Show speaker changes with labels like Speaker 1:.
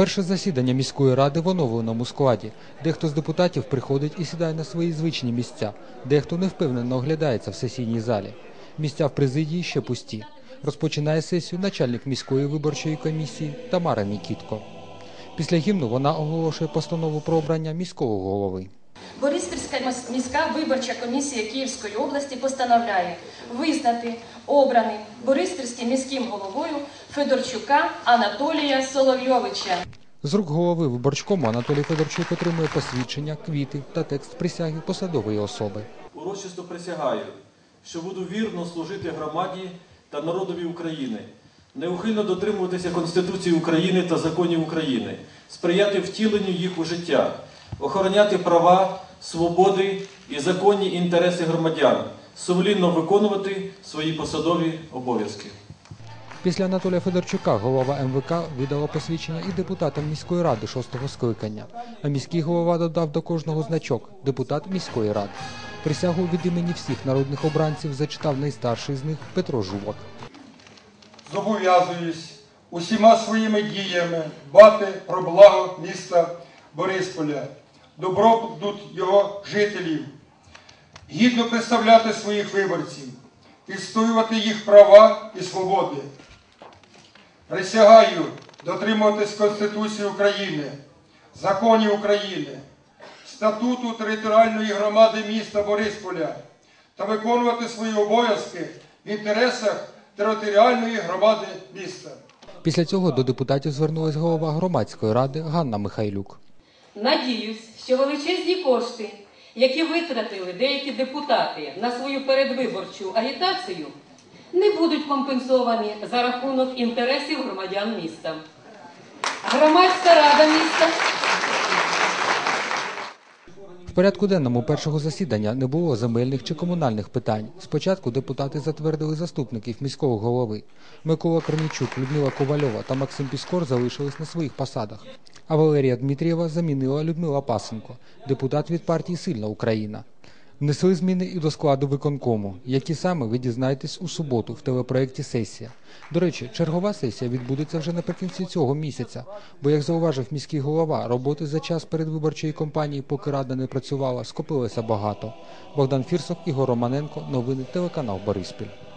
Speaker 1: Перше засідання міської ради в оновленому складі. Дехто з депутатів приходить і сідає на свої звичні місця, дехто невпевнено оглядається в сесійній залі. Місця в президії ще пусті. Розпочинає сесію начальник міської виборчої комісії Тамара Нікітко. Після гімну вона оголошує постанову про обрання міського голови.
Speaker 2: Бориспільська міс- міська виборча комісія Київської області постановляє визнати обраним Бориспільським міським головою Федорчука Анатолія Соловйовича.
Speaker 1: З рук голови виборчкому Анатолій Федорчук отримує посвідчення, квіти та текст присяги посадової особи.
Speaker 3: Урочисто присягаю, що буду вірно служити громаді та народові України, неухильно дотримуватися Конституції України та законів України, сприяти втіленню їх у життя, охороняти права, свободи і законні інтереси громадян, сумлінно виконувати свої посадові обов'язки.
Speaker 1: Після Анатолія Федорчука голова МВК видала посвідчення і депутатам міської ради шостого скликання. А міський голова додав до кожного значок депутат міської ради. Присягу від імені всіх народних обранців зачитав найстарший з них Петро Жувак.
Speaker 4: зобов'язуюсь усіма своїми діями дбати про благо міста Борисполя, добробут його жителів, гідно представляти своїх виборців, відстоювати їх права і свободи. Присягаю дотримуватись Конституції України, законів України, статуту територіальної громади міста Борисполя та виконувати свої обов'язки в інтересах територіальної громади міста.
Speaker 1: Після цього до депутатів звернулась голова громадської ради Ганна Михайлюк.
Speaker 5: Надіюсь, що величезні кошти, які витратили деякі депутати на свою передвиборчу агітацію, не будуть компенсовані за рахунок інтересів громадян міста. Громадська рада міста
Speaker 1: В порядку денному першого засідання не було земельних чи комунальних питань. Спочатку депутати затвердили заступників міського голови. Микола Корнічук, Людмила Ковальова та Максим Піскор залишились на своїх посадах. А Валерія Дмитрієва замінила Людмила Пасенко, депутат від партії Сильна Україна. Внесли зміни і до складу виконкому, які саме ви дізнаєтесь у суботу в телепроєкті Сесія. До речі, чергова сесія відбудеться вже наприкінці цього місяця, бо, як зауважив міський голова, роботи за час передвиборчої кампанії, поки рада не працювала, скопилося багато. Богдан Фірсов, Ігор Романенко, новини телеканал Бориспіль.